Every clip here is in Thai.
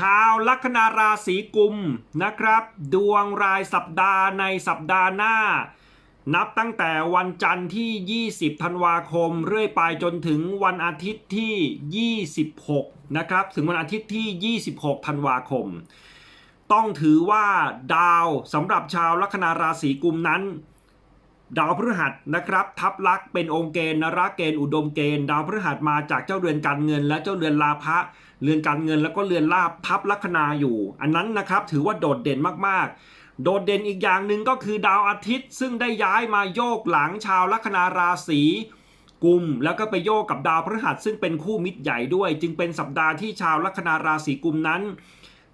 ชาวลัคนาราศีกุมนะครับ ดวงรายสัปดาห์ในสัปดาห์หน้า นับตั้งแต่วันจันทร์ที่ 20 ธันวาคม เรื่อยไปจนถึงวันอาทิตย์ที่ 26 นะครับ ถึงวันอาทิตย์ที่ 26 ธันวาคม ต้องถือว่าดาวสำหรับชาวลัคนาราศีกุมนั้น ดาวพฤหัสนะครับ ทับลักษ์เป็นองค์เกณฑ์นราเกณฑ์อุดมเกณฑ์ดาวพฤหัสมาจากเจ้าเรือนการเงิน และเจ้าเรือนลาภะเรือนการเงินแล้วก็เรือนลาภทับลัคนาอยู่ อันนั้นนะครับถือว่าโดดเด่นมากๆ โดดเด่นอีกอย่างหนึ่งก็คือดาวอาทิตย์ ซึ่งได้ย้ายมาโยกหลังชาวลัคนาราศีกุมแล้วก็ไปโยกกับดาวพฤหัสซึ่งเป็นคู่มิตรใหญ่ด้วย จึงเป็นสัปดาห์ที่ชาวลัคนาราศีกุมนั้น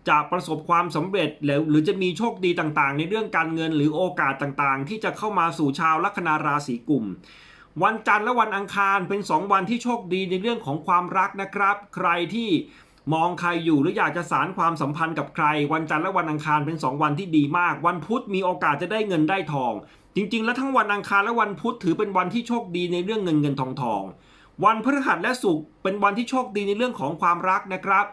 จะประสบความสำเร็จหรือหรือจะมีโชคดีต่างๆ ในเรื่องการเงินหรือโอกาสต่างๆ ที่จะเข้ามาสู่ชาวลัคนาราศีกุมวันจันทร์และวันอังคารเป็น 2 วันที่โชคดีในเรื่องของความรักนะครับ ใครที่มองใครอยู่หรืออยากจะสารความสัมพันธ์กับใคร วันจันทร์และวันอังคารเป็น 2 วันที่ดีมาก วันพุธมีโอกาสจะได้เงินได้ทอง จริง ๆ แล้วทั้งวันอังคารและวันพุธถือเป็นวันที่โชคดีในเรื่องเงินเงินทองทอง วันพฤหัสและศุกร์เป็นวันที่โชคดีในเรื่องของความรักนะครับ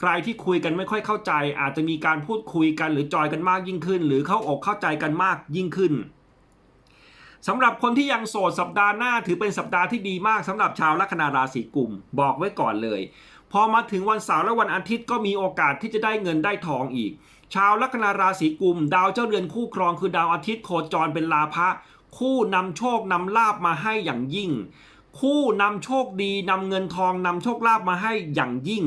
ใครที่คุยกันไม่ค่อยเข้าใจ อาจจะมีการพูดคุยกันหรือจอยกันมากยิ่งขึ้น หรือเข้าอกเข้าใจกันมากยิ่งขึ้นสำหรับคนที่ยังโสดสัปดาห์หน้าถือเป็นสัปดาห์ที่ดีมากสำหรับชาวลัคนาราศีกุมบอกไว้ก่อนเลย พอมาถึงวันเสาร์และวันอาทิตย์ก็มีโอกาสที่จะได้เงินได้ทองอีก ชาวลัคนาราศีกุม ดาวเจ้าเรือนคู่ครองคือดาวอาทิตย์โคจรเป็นลาภะคู่นำโชคนำลาบมาให้อย่างยิ่ง คู่นำโชคดีนำเงินทองนำโชคลาภมาให้อย่างยิ่ง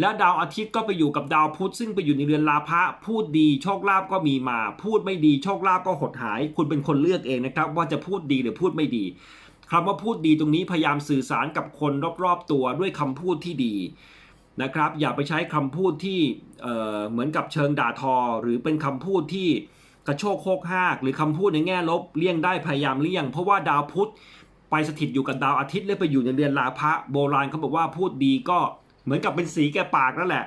และดาวอาทิตย์ก็ไปอยู่กับดาวพุธซึ่งไปอยู่ในเรือนลาภะพูดดีโชคลาภก็มีมา พูดไม่ดีโชคลาภก็หดหาย คุณเป็นคนเลือกเองนะครับ ว่าจะพูดดีหรือพูดไม่ดีคำว่าพูดดีตรงนี้พยายามสื่อสารกับคนรอบๆตัวด้วยคำพูดที่ดีนะครับ อย่าไปใช้คำพูดที่เเหมือนกับเชิงด่าทอ หรือเป็นคำพูดที่กระโชกโคกหาก หรือคำพูดในแง่ลบเลี่ยงได้พยายามเลี่ยง เพราะว่าดาวพุธ ไปสถิตอยู่กับดาวอาทิตย์และไปอยู่ในเรือนลาภะโบราณเขาบอกว่าพูดดีก็เหมือนกับเป็นสีแก่ปากนั่นแหละ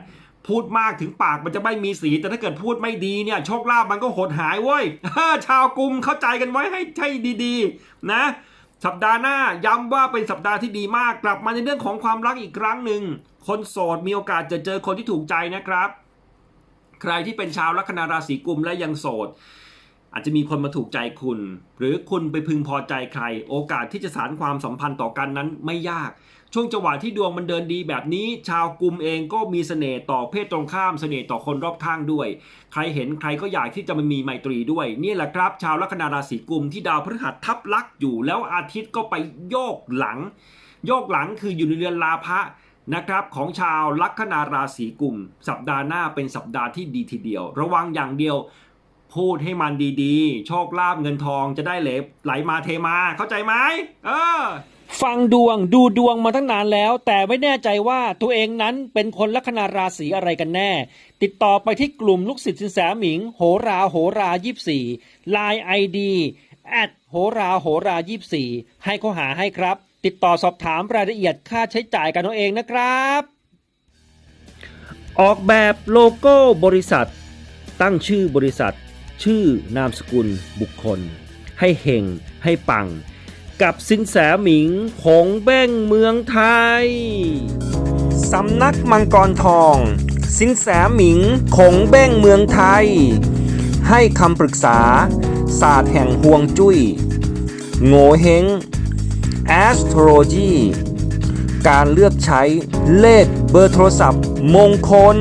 พูดมากถึงปากมันจะไม่มีสี แต่ถ้าเกิดพูดไม่ดีเนี่ยโชคลาภมันก็หดหายเว้ยชาวกรุมเข้าใจกันไว้ให้ให้ดีๆ นะสัปดาห์หน้าย้ำว่าเป็นสัปดาห์ที่ดีมากกลับมาในเรื่องของความรักอีกครั้งหนึ่ง คนโสดมีโอกาสจะเจอคนที่ถูกใจนะครับ ใครที่เป็นชาวลัคนาราศีกุมและยังโสด อาจจะมีคนมาถูกใจคุณ หรือคุณไปพึงพอใจใคร โอกาสที่จะสารความสัมพันธ์ต่อกันนั้นไม่ยาก ช่วงจังหวะที่ดวงมันเดินดีแบบนี้ ชาวกลุ่มเองก็มีเสน่ห์ต่อเพศตรงข้ามเสน่ห์ต่อคนรอบข้างด้วย ใครเห็นใครก็อยากที่จะมามีไมตรีด้วย นี่แหละครับ ชาวลัคนาราศีกุมที่ดาวพฤหัสทับลักอยู่ แล้วอาทิตย์ก็ไปโยกหลัง โยกหลังคืออยู่ในเรือนลาภะนะครับของชาวลัคนาราศีกุม สัปดาห์หน้าเป็นสัปดาห์ที่ดีทีเดียว ระวังอย่างเดียว พูดให้มันดีๆ โชคลาภเงินทองจะได้เหลบไหลมาเทมาเข้าใจไหมเออ ฟังดวงดูดวงมาตั้งนานแล้ว แต่ไม่แน่ใจว่าตัวเองนั้นเป็นคนลัคนาราศีอะไรกันแน่ ติดต่อไปที่กลุ่มลูกศิษย์สินแสหมิง โหราโหรายี่สี่ลายไอดีแอดโหราโหรายี่สี่ให้เขาหาให้ครับ ติดต่อสอบถามรายละเอียดค่าใช้จ่ายกันเอาเองนะครับ ออกแบบโลโก้บริษัท ตั้งชื่อบริษัท ชื่อนามสกุลบุคคล ให้เฮงให้ปัง กับสินแสหมิงของแบ้งเมืองไทย สำนักมังกรทอง สินแสหมิงคงเบ้งเมืองไทย ให้คำปรึกษา ศาสตร์แห่งห่วงจุย้ยโง่เฮง astrology การเลือกใช้เลขเบอร์โทรศัพท์มงคล